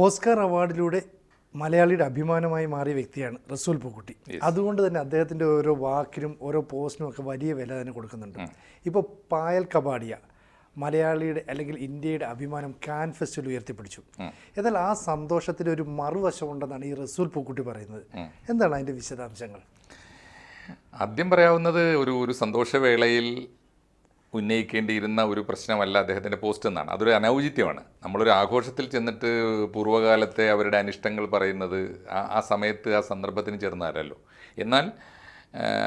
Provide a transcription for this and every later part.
Oscar അവാർഡിലൂടെ മലയാളിയുടെ അഭിമാനമായി മാറിയ വ്യക്തിയാണ് റസൂൽ പൂക്കുട്ടി. അതുകൊണ്ട് തന്നെ അദ്ദേഹത്തിന്റെ ഓരോ വാക്കിനും ഓരോ പോസ്റ്റിനും ഒക്കെ വലിയ വില തന്നെ കൊടുക്കുന്നുണ്ട്. ഇപ്പോൾ പായൽ കബാഡിയ മലയാളിയുടെ അല്ലെങ്കിൽ ഇന്ത്യയുടെ അഭിമാനം കാൻ ഫെസ്റ്റിവൽ ഉയർത്തിപ്പിടിച്ചു എന്നാൽ ആ സന്തോഷത്തിൽ ഒരു മറുവശമുണ്ടെന്നാണ് ഈ റസൂൽ പൂക്കുട്ടി പറയുന്നത്. എന്താണ് അതിന്റെ വിശദാംശങ്ങൾ? ആദ്യം പറയാവുന്നത് ഒരു ഒരു സന്തോഷവേളയിൽ ഉന്നയിക്കേണ്ടിയിരുന്ന ഒരു പ്രശ്നമല്ല അദ്ദേഹത്തിന്റെ പോസ്റ്റ് എന്നാണ്. അതൊരു അനൗചിത്യമാണ്. നമ്മളൊരു ആഘോഷത്തിൽ ചെന്നിട്ട് പൂർവകാലത്തെ അവരുടെ അനിഷ്ടങ്ങൾ പറയുന്നത് ആ ആ സമയത്ത് ആ സന്ദർഭത്തിന് ചേർന്നതല്ലോ എന്നാൽ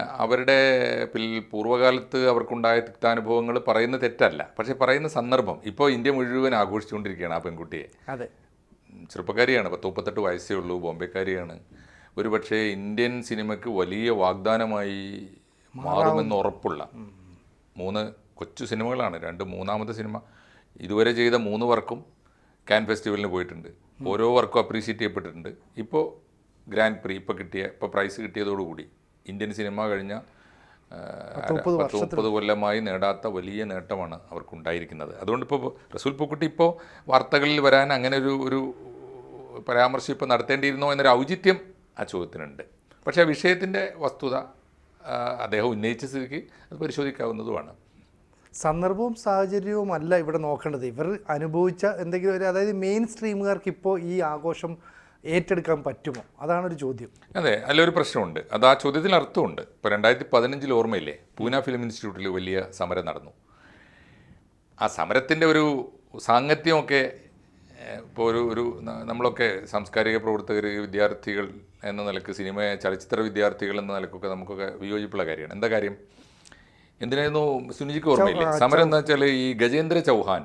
അവരുടെ പിൽ പൂർവകാലത്ത് അവർക്കുണ്ടായ തിക്താനുഭവങ്ങൾ പറയുന്ന തെറ്റല്ല. പക്ഷേ പറയുന്ന സന്ദർഭം ഇപ്പോൾ ഇന്ത്യ മുഴുവൻ ആഘോഷിച്ചുകൊണ്ടിരിക്കുകയാണ് ആ പെൺകുട്ടിയെ. അതെ. ചെറുപ്പക്കാരിയാണ് പത്ത് മുപ്പത്തെട്ട് വയസ്സേ ഉള്ളൂ ബോംബെക്കാരിയാണ്. ഒരു പക്ഷേ ഇന്ത്യൻ സിനിമയ്ക്ക് വലിയ വാഗ്ദാനമായി മാറുമെന്ന് ഉറപ്പുള്ള മൂന്ന് കൊച്ചു സിനിമകളാണ്. രണ്ട് മൂന്നാമത്തെ സിനിമ. ഇതുവരെ ചെയ്ത മൂന്ന് വർക്കും കാൻ ഫെസ്റ്റിവലിന് പോയിട്ടുണ്ട്. ഓരോ വർക്കും അപ്രീഷിയേറ്റ് ചെയ്യപ്പെട്ടിട്ടുണ്ട്. ഇപ്പോൾ ഗ്രാൻഡ് പ്രീ ഇപ്പോൾ കിട്ടിയ ഇപ്പോൾ പ്രൈസ് കിട്ടിയതോടുകൂടി ഇന്ത്യൻ സിനിമ കഴിഞ്ഞ പത്ത് മുപ്പത് കൊല്ലമായി നേടാത്ത വലിയ നേട്ടമാണ് അവർക്കുണ്ടായിരിക്കുന്നത്. അതുകൊണ്ട് ഇപ്പോൾ റസൂൽ പൂക്കുട്ടി ഇപ്പോൾ വാർത്തകളിൽ വരാൻ അങ്ങനെ ഒരു ഒരു പരാമർശം ഇപ്പോൾ നടത്തേണ്ടിയിരുന്നോ എന്നൊരു ഔചിത്യം ആ ചോദ്യത്തിനുണ്ട്. പക്ഷേ ആ വിഷയത്തിന്റെ വസ്തുത അദ്ദേഹം ഉന്നയിച്ച സ്ഥിതിക്ക് അത് പരിശോധിക്കാവുന്നതുമാണ്. സന്ദർഭവും സാഹചര്യവുമല്ല ഇവിടെ നോക്കേണ്ടത്. ഇവർ അനുഭവിച്ച എന്തെങ്കിലും ഒരു അതായത് മെയിൻ സ്ട്രീമുകാർക്ക് ഇപ്പോൾ ഈ ആഘോഷം ഏറ്റെടുക്കാൻ പറ്റുമോ? അതാണ് ഒരു ചോദ്യം. അതെ അല്ല ഒരു പ്രശ്നമുണ്ട്. അത് ആ ചോദ്യത്തിൽ അർത്ഥമുണ്ട്. ഇപ്പോൾ രണ്ടായിരത്തി പതിനഞ്ചിൽ ഓർമ്മയില്ലേ പൂന ഫിലിം ഇൻസ്റ്റിറ്റ്യൂട്ടിൽ വലിയ സമരം നടന്നു. ആ സമരത്തിന്റെ ഒരു സാങ്കത്യമൊക്കെ ഇപ്പോൾ ഒരു ഒരു നമ്മളൊക്കെ സാംസ്കാരിക പ്രവർത്തകർ വിദ്യാർത്ഥികൾ എന്ന നിലയ്ക്ക് സിനിമ ചലച്ചിത്ര വിദ്യാർത്ഥികൾ എന്ന നിലക്കൊക്കെ നമുക്കൊക്കെ വിയോജിപ്പുള്ള കാര്യമാണ്. എന്താ കാര്യം? എന്തിനായിരുന്നു സുനിജിക്ക് ഓർമ്മയില്ലേ? സമരം എന്താ വെച്ചാൽ ഈ ഗജേന്ദ്ര ചൗഹാൻ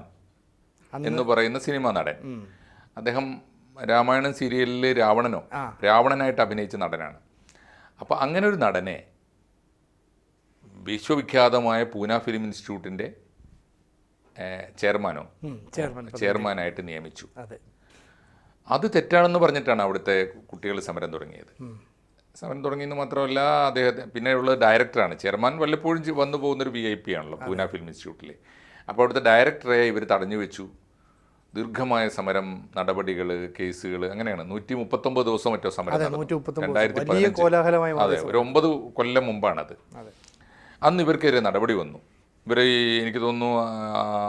എന്ന് പറയുന്ന സിനിമാ നടൻ. അദ്ദേഹം രാമായണം സീരിയലിൽ രാവണനോ രാവണനായിട്ട് അഭിനയിച്ച നടനാണ്. അപ്പോൾ അങ്ങനെ ഒരു നടനെ വിശ്വവിഖ്യാതമായ പൂന ഫിലിം ഇൻസ്റ്റിറ്റ്യൂട്ടിന്റെ ചെയർമാനോ ചെയർമാനായിട്ട് നിയമിച്ചു. അത്. തെറ്റാണെന്ന് പറഞ്ഞിട്ടാണ് അവിടുത്തെ കുട്ടികൾ സമരം തുടങ്ങിയത്. സമരം തുടങ്ങിയെന്ന് മാത്രമല്ല അദ്ദേഹത്തെ പിന്നെയുള്ള ഡയറക്ടറാണ് ചെയർമാൻ വല്ലപ്പോഴും വന്നു പോകുന്നൊരു വി ഐ പി ആണല്ലോ പൂന ഫിലിം ഇൻസ്റ്റിറ്റ്യൂട്ടിൽ അപ്പോൾ അവിടുത്തെ ഡയറക്ടറെ ഇവർ തടഞ്ഞു വെച്ചു. ദീർഘമായ സമരം നടപടികൾ കേസുകൾ അങ്ങനെയാണ്. നൂറ്റി മുപ്പത്തൊമ്പത് ദിവസം മറ്റോ സമരം രണ്ടായിരത്തി പതിനഞ്ച്. അതെ ഒരു ഒമ്പത് കൊല്ലം മുമ്പാണത്. അന്ന് ഇവർക്കെതിരെ നടപടി വന്നു. ഇവരെ ഈ എനിക്ക് തോന്നുന്നു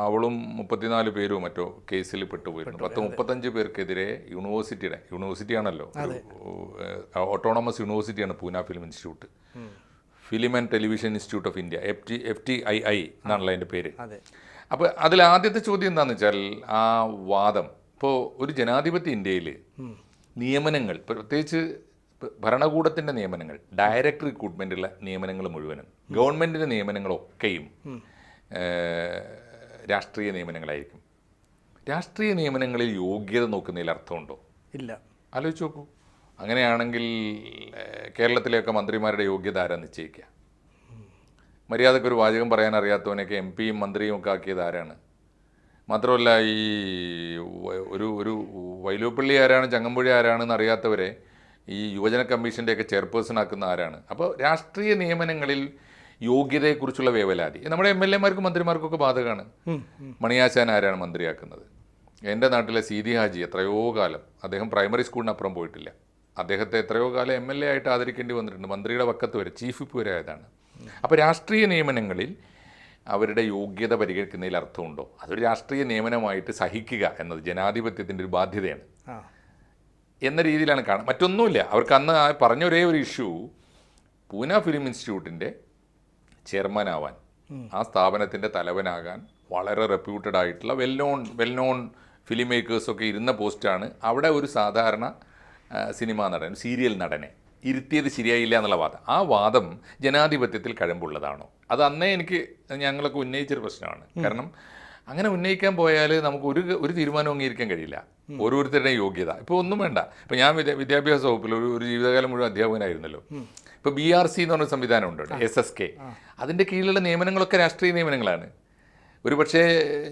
അവളും മുപ്പത്തിനാല് പേരും മറ്റോ കേസിൽ പെട്ടുപോയിരുന്നു. പത്ത് മുപ്പത്തഞ്ച് പേർക്കെതിരെ യൂണിവേഴ്സിറ്റിയുടെ യൂണിവേഴ്സിറ്റിയാണല്ലോ autonomous യൂണിവേഴ്സിറ്റിയാണ് Pune film institute. Film and television institute of India F T F T I I എന്നാണല്ലോ അതിന്റെ പേര്. അപ്പോൾ അതിൽ ആദ്യത്തെ ചോദ്യം എന്താണെന്ന് വെച്ചാൽ ആ വാദം. ഇപ്പോൾ ഒരു ജനാധിപത്യ ഇന്ത്യയിൽ നിയമനങ്ങൾ പ്രത്യേകിച്ച് ഭരണകൂടത്തിന്റെ നിയമനങ്ങൾ ഡയറക്റ്റ് റിക്രൂട്ട്മെന്റുള്ള നിയമനങ്ങൾ മുഴുവനും ഗവൺമെന്റിന്റെ നിയമനങ്ങളൊക്കെയും രാഷ്ട്രീയ നിയമനങ്ങളായിരിക്കും. രാഷ്ട്രീയ നിയമനങ്ങളിൽ യോഗ്യത നോക്കുന്നതിൽ അർത്ഥമുണ്ടോ? ഇല്ല. ആലോചിച്ച് നോക്കൂ. അങ്ങനെയാണെങ്കിൽ കേരളത്തിലെയൊക്കെ മന്ത്രിമാരുടെ യോഗ്യത ആരാ നിശ്ചയിക്കുക മര്യാദയ്ക്ക് ഒരു വാചകം പറയാൻ അറിയാത്തവനൊക്കെ എം പിയും മന്ത്രിയും ഒക്കെ ആക്കിയത് ആരാണ്? മാത്രമല്ല ഈ ഒരു ഒരു വൈലോപ്പള്ളി ആരാണ് ചങ്ങമ്പുഴി ആരാണെന്ന് അറിയാത്തവരെ ഈ യുവജന കമ്മീഷന്റെയൊക്കെ ചെയർപേഴ്സൺ ആക്കുന്ന ആരാണ്? അപ്പോൾ രാഷ്ട്രീയ നിയമനങ്ങളിൽ യോഗ്യതയെക്കുറിച്ചുള്ള വേവലാതി. നമ്മുടെ എം എൽ എമാർക്കും മന്ത്രിമാർക്കൊക്കെ ബാധകമാണ്. മണിയാശാൻ ആരാണ് മന്ത്രിയാക്കുന്നത്? എന്റെ നാട്ടിലെ സീതി ഹാജി എത്രയോ കാലം അദ്ദേഹം പ്രൈമറി സ്കൂളിനപ്പുറം പോയിട്ടില്ല. അദ്ദേഹത്തെ എത്രയോ കാലം എം എൽ എ ആയിട്ട് ആദരിക്കേണ്ടി വന്നിട്ടുണ്ട്. മന്ത്രിയുടെ വക്കത്ത് വരെ ചീഫ് വിപ്പ് വരെ ആയതാണ് അപ്പോൾ രാഷ്ട്രീയ നിയമനങ്ങളിൽ അവരുടെ യോഗ്യത പരിഗണിക്കുന്നതിൽ അർത്ഥമുണ്ടോ? അതൊരു രാഷ്ട്രീയ നിയമനമായിട്ട് സഹിക്കുക എന്നത് ജനാധിപത്യത്തിന്റെ ഒരു ബാധ്യതയാണ്. എന്ന രീതിയിലാണ് കാണുക മറ്റൊന്നുമില്ല. അവർക്ക് അന്ന് പറഞ്ഞ ഒരേ ഒരു ഇഷ്യൂ പൂന ഫിലിം ഇൻസ്റ്റിറ്റ്യൂട്ടിന്റെ ചെയർമാനാവാൻ ആ സ്ഥാപനത്തിന്റെ തലവനാകാൻ വളരെ റെപ്യൂട്ടഡ് ആയിട്ടുള്ള well known well known film മേക്കേഴ്സൊക്കെ ഇരുന്ന പോസ്റ്റാണ് അവിടെ ഒരു സാധാരണ സിനിമാ നടൻ സീരിയൽ നടനെ ഇരുത്തിയത് ശരിയായില്ല എന്നുള്ള വാദം. ആ വാദം ജനാധിപത്യത്തിൽ കഴമ്പുള്ളതാണോ? അത് അന്നേ എനിക്ക് ഞങ്ങളൊക്കെ ഉന്നയിച്ചൊരു പ്രശ്നമാണ്. കാരണം അങ്ങനെ ഉന്നയിക്കാൻ പോയാൽ നമുക്ക് ഒരു ഒരു തീരുമാനം അംഗീകരിക്കാൻ കഴിയില്ല. ഓരോരുത്തരുടെയും യോഗ്യത. ഇപ്പോൾ ഒന്നും വേണ്ട. ഇപ്പോൾ ഞാൻ വിദ്യ- വിദ്യാഭ്യാസ വകുപ്പിൽ ഒരു ഒരു ജീവിതകാലം മുഴുവൻ അധ്യാപകനായിരുന്നല്ലോ. ഇപ്പോൾ ബി ആർ സി എന്ന് പറഞ്ഞ സംവിധാനം ഉണ്ട് എസ് എസ് കെ അതിന്റെ കീഴിലുള്ള നിയമനങ്ങളൊക്കെ രാഷ്ട്രീയ നിയമനങ്ങളാണ്. ഒരു പക്ഷേ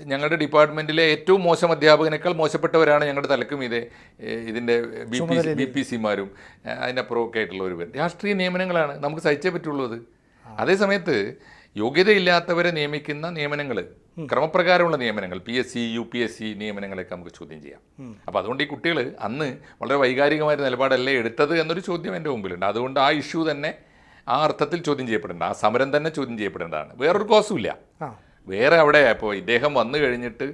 ഞങ്ങളുടെ ഡിപ്പാർട്ട്മെന്റിലെ ഏറ്റവും മോശം അധ്യാപകനേക്കാൾ മോശപ്പെട്ടവരാണ് ഞങ്ങളുടെ തലക്കും ഇതേ ഇതിന്റെ ബി പി ബി പി സിമാരും അതിനപ്പുറമൊക്കെ ആയിട്ടുള്ള ഒരു പേര് രാഷ്ട്രീയ നിയമനങ്ങളാണ് നമുക്ക് സഹിച്ചേ പറ്റുള്ളൂ അത്. അതേ സമയത്ത് യോഗ്യതയില്ലാത്തവരെ നിയമിക്കുന്ന നിയമനങ്ങൾ ക്രമപ്രകാരമുള്ള നിയമനങ്ങൾ P S C U P S C നിയമനങ്ങളൊക്കെ നമുക്ക് ചോദ്യം ചെയ്യാം. അപ്പോൾ അതുകൊണ്ട് ഈ കുട്ടികൾ അന്ന് വളരെ വൈകാരികമായ നിലപാടല്ലേ എടുത്തത് എന്നൊരു ചോദ്യം എന്റെ മുമ്പിലുണ്ട്. അതുകൊണ്ട് ആ ഇഷ്യൂ തന്നെ ആ അർത്ഥത്തിൽ ചോദ്യം ചെയ്യപ്പെടേണ്ട ആ സമരം തന്നെ ചോദ്യം ചെയ്യപ്പെടേണ്ടതാണ്. വേറൊരു കോസും ഇല്ല ആ. വേറെ അവിടെ ഇപ്പോൾ ഇദ്ദേഹം വന്നു കഴിഞ്ഞിട്ട്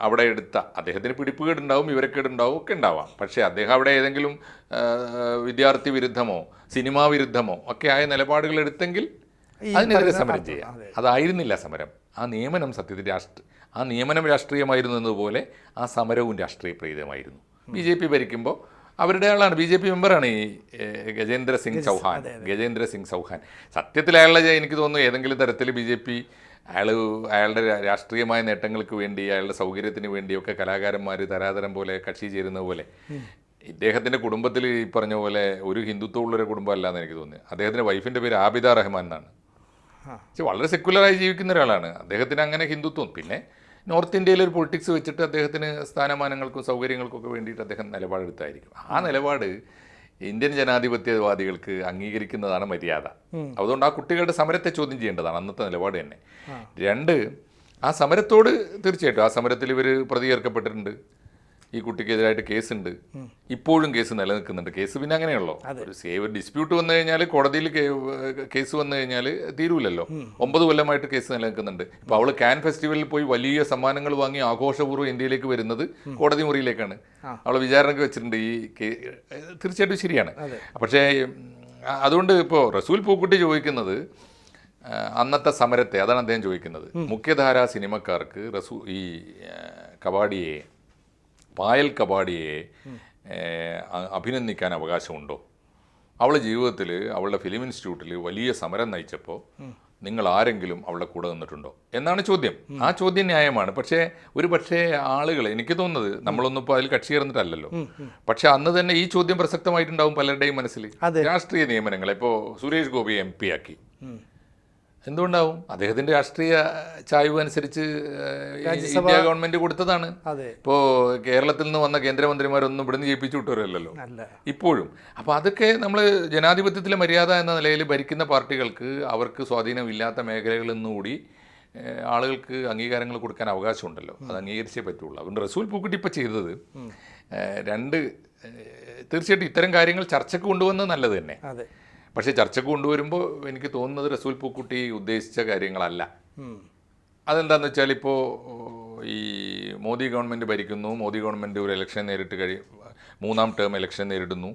അവിടെ എടുത്ത അദ്ദേഹത്തിന് പിടിപ്പുകേടുണ്ടാവും ഇവരക്കേടുണ്ടാവും ഒക്കെ ഉണ്ടാവാം. പക്ഷേ അദ്ദേഹം അവിടെ ഏതെങ്കിലും വിദ്യാർത്ഥി വിരുദ്ധമോ സിനിമാ വിരുദ്ധമോ ഒക്കെ ആയ നിലപാടുകൾ എടുത്തെങ്കിൽ അതിനെതിരെ സമരം ചെയ്യാം. അതായിരുന്നില്ല സമരം. ആ നിയമനം സത്യത്തിൽ രാഷ്ട്ര ആ നിയമനം രാഷ്ട്രീയമായിരുന്നു എന്നതുപോലെ ആ സമരവും രാഷ്ട്രീയ പ്രേരിതമായിരുന്നു ബി ജെ പി ഭരിക്കുമ്പോൾ അവരുടെ ആളാണ് ബി ജെ പി മെമ്പറാണ് ഈ ഗജേന്ദ്ര സിംഗ് ചൗഹാൻ. ഗജേന്ദ്ര സിംഗ് ചൗഹാൻ. സത്യത്തിൽ അയാളുടെ എനിക്ക് തോന്നുന്നു ഏതെങ്കിലും തരത്തിൽ ബി ജെ പി അയാൾ അയാളുടെ രാഷ്ട്രീയമായ നേട്ടങ്ങൾക്ക് വേണ്ടി അയാളുടെ സൗകര്യത്തിന് വേണ്ടിയൊക്കെ കലാകാരന്മാർ തരാതരം പോലെ കക്ഷി ചേരുന്ന പോലെ ഇദ്ദേഹത്തിന്റെ കുടുംബത്തിൽ ഈ പറഞ്ഞ പോലെ ഒരു ഹിന്ദുത്വമുള്ളൊരു കുടുംബമല്ല എന്ന് എനിക്ക് തോന്നുന്നു. അദ്ദേഹത്തിന്റെ വൈഫിന്റെ പേര് ആബിദ റഹ്മാൻ എന്നാണ്. പക്ഷെ വളരെ സെക്യുലറായി ജീവിക്കുന്ന ഒരാളാണ്. അദ്ദേഹത്തിന് അങ്ങനെ ഹിന്ദുത്വം. പിന്നെ നോർത്ത് ഇന്ത്യയിൽ ഒരു പൊളിറ്റിക്സ് വെച്ചിട്ട് അദ്ദേഹത്തിന് സ്ഥാനമാനങ്ങൾക്കും സൗകര്യങ്ങൾക്കൊക്കെ വേണ്ടിയിട്ട് അദ്ദേഹം നിലപാടെടുത്തായിരിക്കും. ആ നിലപാട് ഇന്ത്യൻ ജനാധിപത്യവാദികൾക്ക് അംഗീകരിക്കുന്നതാണ് മര്യാദ. അതുകൊണ്ട് ആ കുട്ടികളുടെ സമരത്തെ ചോദ്യം ചെയ്യേണ്ടതാണ് അന്നത്തെ നിലപാട് തന്നെ. രണ്ട് ആ സമരത്തോട് തീർച്ചയായിട്ടും ആ സമരത്തിൽ ഇവർ പ്രതി ചേർക്കപ്പെട്ടിട്ടുണ്ട് ഈ കുട്ടിക്കെതിരായിട്ട് കേസുണ്ട്. ഇപ്പോഴും കേസ് നിലനിൽക്കുന്നുണ്ട്. കേസ് പിന്നെ അങ്ങനെയുള്ളൂ? ഒരു സേവ് ഡിസ്പ്യൂട്ട് വന്നു കഴിഞ്ഞാൽ കോടതിയിൽ കേസ് വന്നു കഴിഞ്ഞാൽ തീരൂലല്ലോ. ഒമ്പത് കൊല്ലമായിട്ട് കേസ് നിലനിൽക്കുന്നുണ്ട്. ഇപ്പോൾ അവൾ കാൻ ഫെസ്റ്റിവലിൽ പോയി വലിയ സമ്മാനങ്ങൾ വാങ്ങി ആഘോഷപൂർവം ഇന്ത്യയിലേക്ക് വരുന്നത് കോടതി മുറിയിലേക്കാണ്. അവൾ വിചാരണയ്ക്ക് വെച്ചിട്ടുണ്ട് ഈ തീർച്ചയായിട്ടും ശരിയാണ്. പക്ഷേ അതുകൊണ്ട് ഇപ്പോൾ റസൂൽ പൂക്കുട്ടി ചോദിക്കുന്നത് അന്നത്തെ സമരത്തെ അതാണ് അദ്ദേഹം ചോദിക്കുന്നത്. മുഖ്യധാരാ സിനിമക്കാർക്ക് റസൂ ഈ കബാഡിയെ പായൽ കപാടിയെ അഭിനന്ദിക്കാൻ അവകാശമുണ്ടോ? അവൾ ജീവിതത്തിൽ അവളുടെ ഫിലിം ഇൻസ്റ്റിറ്റ്യൂട്ടിൽ വലിയ സമരം നയിച്ചപ്പോൾ നിങ്ങൾ ആരെങ്കിലും അവളുടെ കൂടെ നിന്നിട്ടുണ്ടോ? എന്നാണ് ചോദ്യം. ആ ചോദ്യം ന്യായമാണ്. പക്ഷേ ഒരു പക്ഷേ ആളുകൾ എനിക്ക് തോന്നുന്നത് നമ്മളൊന്നും ഇപ്പോൾ അതിൽ കക്ഷി ചേർന്നിട്ടല്ലല്ലോ. പക്ഷെ അന്ന് തന്നെ ഈ ചോദ്യം പ്രസക്തമായിട്ടുണ്ടാവും പലരുടെയും മനസ്സിൽ. രാഷ്ട്രീയ നിയമനങ്ങൾ ഇപ്പോൾ സുരേഷ് ഗോപി എം പി ആക്കി. എന്തുകൊണ്ടാവും അദ്ദേഹത്തിന്റെ രാഷ്ട്രീയ ചായ്വ് അനുസരിച്ച് ഇന്ത്യ ഗവൺമെന്റ് കൊടുത്തതാണ്. ഇപ്പോ കേരളത്തിൽ നിന്ന് വന്ന കേന്ദ്രമന്ത്രിമാരൊന്നും ഇവിടുന്ന് ജയിപ്പിച്ചു വിട്ടവരല്ലോ ഇപ്പോഴും. അപ്പോൾ അതൊക്കെ നമ്മൾ ജനാധിപത്യത്തിലെ മര്യാദ എന്ന നിലയിൽ ഭരിക്കുന്ന പാർട്ടികൾക്ക് അവർക്ക് സ്വാധീനമില്ലാത്ത മേഖലകളിൽ നിന്നുകൂടി ആളുകൾക്ക് അംഗീകാരങ്ങൾ കൊടുക്കാൻ അവകാശമുണ്ടല്ലോ. അത് അംഗീകരിച്ചേ പറ്റുള്ളൂ. അതുകൊണ്ട് റസൂൽ പൂക്കുട്ടി ഇപ്പോൾ ചെയ്തത് രണ്ട് തീർച്ചയായിട്ടും ഇത്തരം കാര്യങ്ങൾ ചർച്ചയ്ക്ക് കൊണ്ടുവന്നത് നല്ലത് തന്നെ. പക്ഷേ ചർച്ചയ്ക്ക് കൊണ്ടുവരുമ്പോൾ എനിക്ക് തോന്നുന്നത് റസൂൽ പൂക്കുട്ടി ഉദ്ദേശിച്ച കാര്യങ്ങളല്ല. അതെന്താണെന്ന് വെച്ചാൽ ഇപ്പോൾ ഈ മോദി ഗവൺമെന്റ് ഭരിക്കുന്നു മോദി ഗവൺമെന്റ് ഒരു ഇലക്ഷൻ നേരിട്ട് കഴി മൂന്നാം ടേം ഇലക്ഷൻ നേരിടുന്നു.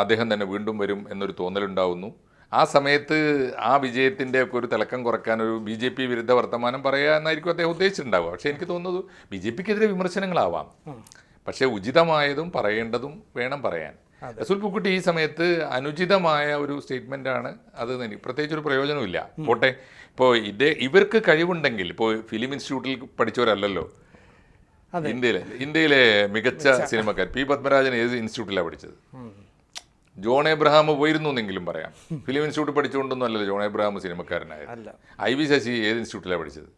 അദ്ദേഹം തന്നെ വീണ്ടും വരും എന്നൊരു തോന്നലുണ്ടാവുന്നു. ആ സമയത്ത് ആ വിജയത്തിന്റെ ഒക്കെ ഒരു തിളക്കം കുറയ്ക്കാൻ ഒരു ബി ജെ പി വിരുദ്ധ വർത്തമാനം പറയുക എന്നായിരിക്കും അദ്ദേഹം ഉദ്ദേശിച്ചിട്ടുണ്ടാവുക. പക്ഷേ എനിക്ക് തോന്നുന്നത് ബി ജെ പിക്കെതിരെ വിമർശനങ്ങളാവാം. പക്ഷേ ഉചിതമായതും പറയേണ്ടതും വേണം പറയാൻ. റസൂൽ പൂക്കുട്ടി ഈ സമയത്ത് അനുചിതമായ ഒരു സ്റ്റേറ്റ്മെന്റ് ആണ് അത് എനിക്ക് പ്രത്യേകിച്ച് ഒരു പ്രയോജനമില്ല പോട്ടെ. ഇപ്പോ ഇതേ ഇവർക്ക് കഴിവുണ്ടെങ്കിൽ ഇപ്പോ ഫിലിം ഇൻസ്റ്റിറ്റ്യൂട്ടിൽ പഠിച്ചവരല്ലല്ലോ. ഇന്ത്യയിലെ ഇന്ത്യയിലെ മികച്ച സിനിമക്കാർ. പി പത്മരാജൻ ഏത് ഇൻസ്റ്റിറ്റ്യൂട്ടിലാണ് പഠിച്ചത്? ജോൺ എബ്രഹാം പോയിരുന്നു എന്നെങ്കിലും പറയാം. ഫിലിം ഇൻസ്റ്റിറ്റ്യൂട്ട് പഠിച്ചുകൊണ്ടൊന്നും അല്ലല്ലോ ജോൺ എബ്രഹാം സിനിമക്കാരനായത്. ഐ വി ശശി ഏത് ഇൻസ്റ്റിറ്റ്യൂട്ടിലാണ് പഠിച്ചത്?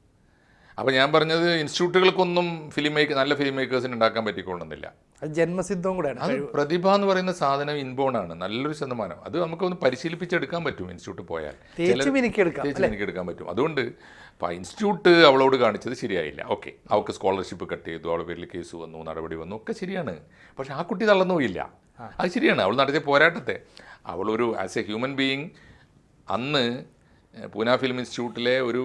അപ്പോൾ ഞാൻ പറഞ്ഞത് ഇൻസ്റ്റിറ്റ്യൂട്ടുകൾക്കൊന്നും ഫിലിം മേക്ക് നല്ല ഫിലിം മേക്കേഴ്സിന് ഉണ്ടാക്കാൻ പറ്റിക്കൊള്ളുന്നില്ല. അത് ജന്മസിദ്ധവും കൂടെയാണ്. അത് പ്രതിഭ എന്ന് പറയുന്ന സാധനം ഇൻബോൺ ആണ്. നല്ലൊരു ശതമാനം. അത് നമുക്കൊന്ന് പരിശീലിപ്പിച്ചെടുക്കാൻ പറ്റും ഇൻസ്റ്റിറ്റ്യൂട്ട് പോയാൽ. തേച്ച് മിനുക്കിയെടുക്കാം തേച്ച് പറ്റും. അതുകൊണ്ട് അപ്പോൾ ഇൻസ്റ്റിറ്റ്യൂട്ട് അവളോട് കാണിച്ചത് ശരിയായില്ല. ഓക്കെ അവൾക്ക് സ്കോളർഷിപ്പ് കട്ട് ചെയ്തു. അവളുടെ പേരിൽ കേസ് വന്നു നടപടി വന്നു. ഒക്കെ ശരിയാണ്. പക്ഷെ ആ കുട്ടി തളർന്നു പോയില്ല അത് ശരിയാണ്. അവൾ നടത്തിയ പോരാട്ടത്തെ. അവളൊരു ആസ് എ ഹ്യൂമൻ ബീയിങ് അന്ന് പൂന ഫിലിം ഇൻസ്റ്റിറ്റ്യൂട്ടിലെ ഒരു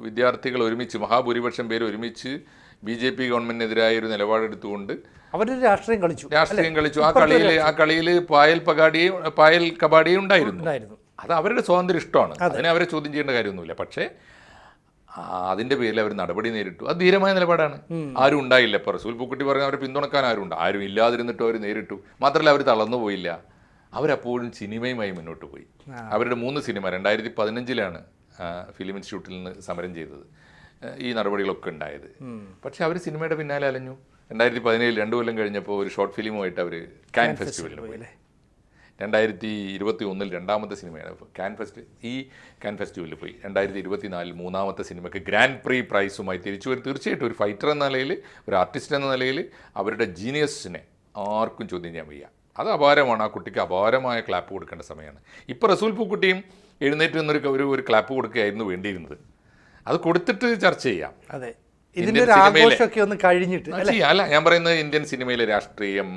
വിദ്യാർത്ഥികൾ ഒരുമിച്ച് മഹാഭൂരിപക്ഷം പേര് ഒരുമിച്ച് ബി ജെ പി ഗവൺമെന്റിനെതിരായ ഒരു നിലപാടെടുത്തുകൊണ്ട് അവരൊരു രാഷ്ട്രീയം കളിച്ചു. രാഷ്ട്രീയം കളിച്ചു. ആ കളിയിൽ ആ കളിയിൽ പായൽ പകാടിയും പായൽ കബാഡിയും ഉണ്ടായിരുന്നു. അത് അവരുടെ സ്വാതന്ത്ര്യം ഇഷ്ടമാണ്. അതിനെ അവരെ ചോദ്യം ചെയ്യേണ്ട കാര്യമൊന്നുമില്ല. പക്ഷേ അതിന്റെ പേരിൽ അവർ നടപടി നേരിട്ടു. അത് ധീരമായ നിലപാടാണ്. ആരും ഉണ്ടായില്ല. ഇപ്പോൾ റസൂൽ പൂക്കുട്ടി പറഞ്ഞ അവരെ പിന്തുണക്കാൻ ആരും ഉണ്ട്. ആരും ഇല്ലാതിരുന്നിട്ടും അവർ നേരിട്ടു. മാത്രമല്ല അവർ തളർന്നു പോയില്ല. അവരപ്പോഴും സിനിമയുമായി മുന്നോട്ട് പോയി. അവരുടെ മൂന്ന് സിനിമ രണ്ടായിരത്തി പതിനഞ്ചിലാണ് ഫിലിം ഇൻസ്റ്റിറ്റ്യൂട്ടിൽ നിന്ന് സമരം ചെയ്തത്. ഈ നടപടികളൊക്കെ ഉണ്ടായത്. പക്ഷെ അവർ സിനിമയുടെ പിന്നാലെ അലഞ്ഞു. രണ്ടായിരത്തി പതിനേഴിൽ രണ്ടു കൊല്ലം കഴിഞ്ഞപ്പോൾ ഒരു ഷോർട്ട് ഫിലിമുമായിട്ട് അവർ കാൻ ഫെസ്റ്റിവലിൽ പോയി. രണ്ടായിരത്തി ഇരുപത്തി ഒന്നിൽ രണ്ടാമത്തെ സിനിമയാണ് കാൻ ഫെസ്റ്റ് ഈ കാൻ ഫെസ്റ്റിവലിൽ പോയി. രണ്ടായിരത്തി ഇരുപത്തി നാലിൽ മൂന്നാമത്തെ സിനിമയ്ക്ക് ഗ്രാൻഡ് പ്രീ പ്രൈസുമായി തിരിച്ചു വരും. തീർച്ചയായിട്ടും ഒരു ഫൈറ്റർ എന്ന നിലയിൽ ഒരു ആർട്ടിസ്റ്റ് എന്ന നിലയിൽ അവരുടെ ജീനിയസിനെ ആർക്കും ചോദ്യം ചെയ്യാൻ വയ്യ. അത് അപാരമാണ്. ആ കുട്ടിക്ക് അപാരമായ ക്ലാപ്പ് കൊടുക്കേണ്ട സമയമാണ്. ഇപ്പോൾ റസൂൽ പൂക്കുട്ടിയും എഴുന്നേറ്റ് നിന്നൊരു ഒരു ഒരു ക്ലാപ്പ് കൊടുക്കുകയായിരുന്നു വേണ്ടിയിരുന്നത്. അത് കൊടുത്തിട്ട് ചർച്ച ചെയ്യാം. അതെ. ഇതിന്റെ ഒരു ആഘോഷമൊക്കെ ഒന്ന് കഴിഞ്ഞിട്ട് അല്ല? ഞാൻ പറയുന്നത് ഇന്ത്യൻ സിനിമയിലെ രാഷ്ട്രീയം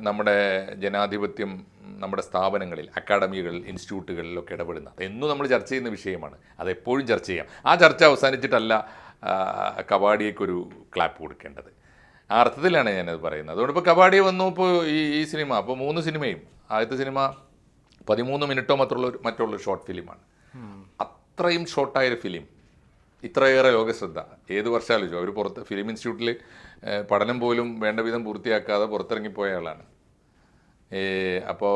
നമ്മുടെ ജനാധിപത്യം നമ്മുടെ സ്ഥാപനങ്ങളിൽ അക്കാഡമികൾ ഇൻസ്റ്റിറ്റ്യൂട്ടുകളിലൊക്കെ ഇടപെടുന്ന അതെന്നും നമ്മൾ ചർച്ച ചെയ്യുന്ന വിഷയമാണ്. അതെപ്പോഴും ചർച്ച ചെയ്യാം. ആ ചർച്ച അവസാനിച്ചിട്ടല്ല കബാഡിയേക്കൊരു ക്ലാപ്പ് കൊടുക്കേണ്ടത്. ആ അർത്ഥത്തിലാണ് ഞാനത് പറയുന്നത്. അതുകൊണ്ട് ഇപ്പോൾ കബാഡി വന്നു ഇപ്പോൾ ഈ ഈ സിനിമ അപ്പോൾ മൂന്ന് സിനിമയും ആദ്യത്തെ സിനിമ പതിമൂന്ന് മിനിറ്റോ മാത്രമുള്ള മറ്റുള്ള ഷോർട്ട് ഫിലിമാണ് അത്രയും ഷോർട്ടായൊരു ഫിലിം ഇത്രയേറെ ലോകശ്രദ്ധ. ഏത് വർഷാലോചിച്ചു അവർ പുറത്ത് ഫിലിം ഇൻസ്റ്റിറ്റ്യൂട്ടിൽ പഠനം പോലും വേണ്ട വിധം പൂർത്തിയാക്കാതെ പുറത്തിറങ്ങിപ്പോയ ആളാണ്. അപ്പോൾ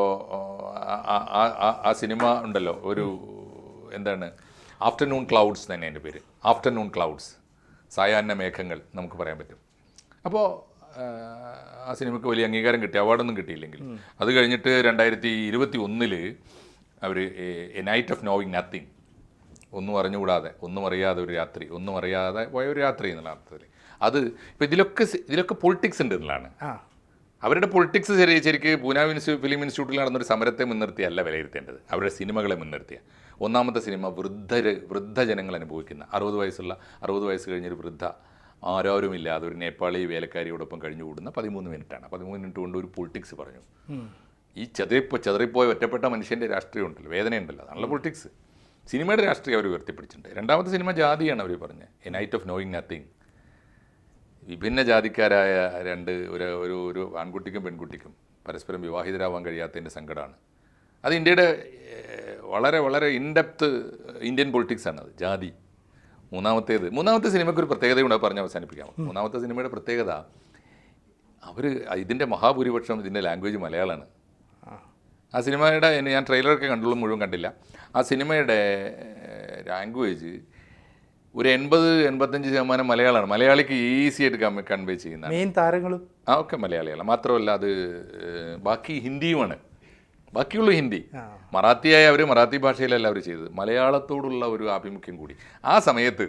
ആ സിനിമ ഉണ്ടല്ലോ ഒരു എന്താണ് ആഫ്റ്റർനൂൺ ക്ലൗഡ്സ് തന്നെ എന്റെ പേര്. ആഫ്റ്റർനൂൺ ക്ലൗഡ്സ് സായാഹ്ന മേഘങ്ങൾ നമുക്ക് പറയാൻ പറ്റും. അപ്പോൾ ആ സിനിമയ്ക്ക് വലിയ അംഗീകാരം കിട്ടി അവാർഡൊന്നും കിട്ടിയില്ലെങ്കിൽ. അത് കഴിഞ്ഞിട്ട് രണ്ടായിരത്തി ഇരുപത്തി ഒന്നിൽ അവർ a night of knowing nothing ഒന്നും അറിഞ്ഞുകൂടാതെ ഒന്നും അറിയാതെ ഒരു രാത്രി ഒന്നും അറിയാതെ പോയ ഒരു രാത്രി എന്നുള്ള അർത്ഥത്തിൽ. അത് ഇപ്പോൾ ഇതിലൊക്കെ ഇതിലൊക്കെ പൊളിറ്റിക്സ് ഉണ്ട് എന്നുള്ളതാണ്. അവരുടെ പൊളിറ്റിക്സ് ശരി ശരിക്ക് പൂന ഫിലിം ഇൻസ്റ്റിറ്റ്യൂട്ടിൽ നടന്നൊരു സമരത്തെ മുൻനിർത്തിയല്ല വിലയിരുത്തേണ്ടത്. അവരുടെ സിനിമകളെ മുൻനിർത്തിയ. ഒന്നാമത്തെ സിനിമ വൃദ്ധര് വൃദ്ധജനങ്ങൾ അനുഭവിക്കുന്ന അറുപത് വയസ്സുള്ള അറുപത് വയസ്സ് കഴിഞ്ഞൊരു വൃദ്ധ ആരോരുമില്ലാതെ ഒരു നേപ്പാളി വേലക്കാരിയോടൊപ്പം കഴിഞ്ഞുകൂടുന്ന പതിമൂന്ന് മിനിറ്റാണ്. പതിമൂന്ന് മിനിറ്റ് കൊണ്ട് ഒരു പൊളിറ്റിക്സ് പറഞ്ഞു. ഈ ചതിരിപ്പോ ചതറിപ്പോയ ഒറ്റപ്പെട്ട മനുഷ്യന്റെ രാഷ്ട്രീയം ഉണ്ടല്ലോ വേദനയുണ്ടല്ലോ അതാണല്ലോ പൊളിറ്റിക്സ് സിനിമയുടെ രാഷ്ട്രീയം അവർ ഉയർത്തിപ്പിടിച്ചിട്ടുണ്ട്. രണ്ടാമത്തെ സിനിമ ജാതിയാണ് അവർ പറഞ്ഞത്. A night of knowing nothing വിഭിന്ന ജാതിക്കാരായ രണ്ട് ഒരു ഒരു ഒരു ആൺകുട്ടിക്കും പെൺകുട്ടിക്കും പരസ്പരം വിവാഹിതരാവാൻ കഴിയാത്തതിന്റെ സങ്കടമാണ്. അത് ഇന്ത്യയുടെ വളരെ വളരെ ഇൻഡെപ്ത് ഇന്ത്യൻ പൊളിറ്റിക്സാണ് അത് ജാതി. മൂന്നാമത്തേത് മൂന്നാമത്തെ സിനിമയ്ക്ക് ഒരു പ്രത്യേകതയുണ്ട് പറഞ്ഞ് അവസാനിപ്പിക്കാം. മൂന്നാമത്തെ സിനിമയുടെ പ്രത്യേകത അവർ ഇതിന്റെ മഹാഭൂരിപക്ഷം ഇതിന്റെ ലാംഗ്വേജ് മലയാളമാണ്. ആ സിനിമയുടെ ഞാൻ ട്രെയിലറൊക്കെ കണ്ടുള്ളൂ മുഴുവൻ കണ്ടില്ല. ആ സിനിമയുടെ ലാംഗ്വേജ് ഒരു എൺപത് എൺപത്തഞ്ച് ശതമാനം മലയാളമാണ്. മലയാളിക്ക് ഈസി ആയിട്ട് കൺവേ ചെയ്യുന്ന മെയിൻ താരങ്ങളും? ആ ഒക്കെ മലയാളികളാണ്. മാത്രമല്ല അത് ബാക്കി ഹിന്ദിയുമാണ്. ബാക്കിയുള്ള ഹിന്ദി. മറാത്തിയായ അവർ മറാത്തി ഭാഷയിലല്ല അവർ ചെയ്തത്. മലയാളത്തോടുള്ള ഒരു ആഭിമുഖ്യം കൂടി. ആ സമയത്ത്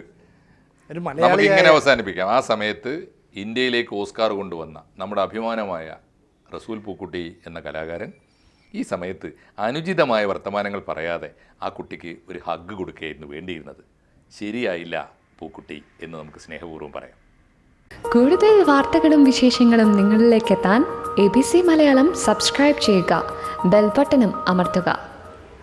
നമുക്ക് ഇങ്ങനെ അവസാനിപ്പിക്കാം. ആ സമയത്ത് ഇന്ത്യയിലേക്ക് ഓസ്കാർ കൊണ്ടുവന്ന നമ്മുടെ അഭിമാനമായ റസൂൽ പൂക്കുട്ടി എന്ന കലാകാരൻ ഈ സമയത്ത് അനുചിതമായ വർത്തമാനങ്ങൾ പറയാതെ ആ കുട്ടിക്ക് ഒരു ഹഗ് കൊടുക്കുകയായിരുന്നു വേണ്ടിയിരുന്നത്. ശരിയായില്ല പൂക്കുട്ടി എന്ന് നമുക്ക് സ്നേഹപൂർവം പറയാം. കൂടുതൽ വാർത്തകളും വിശേഷങ്ങളും നിങ്ങളിലേക്ക് എത്താൻ A B C Malayalam subscribe ചെയ്യുക. ബെൽബട്ടനും അമർത്തുക.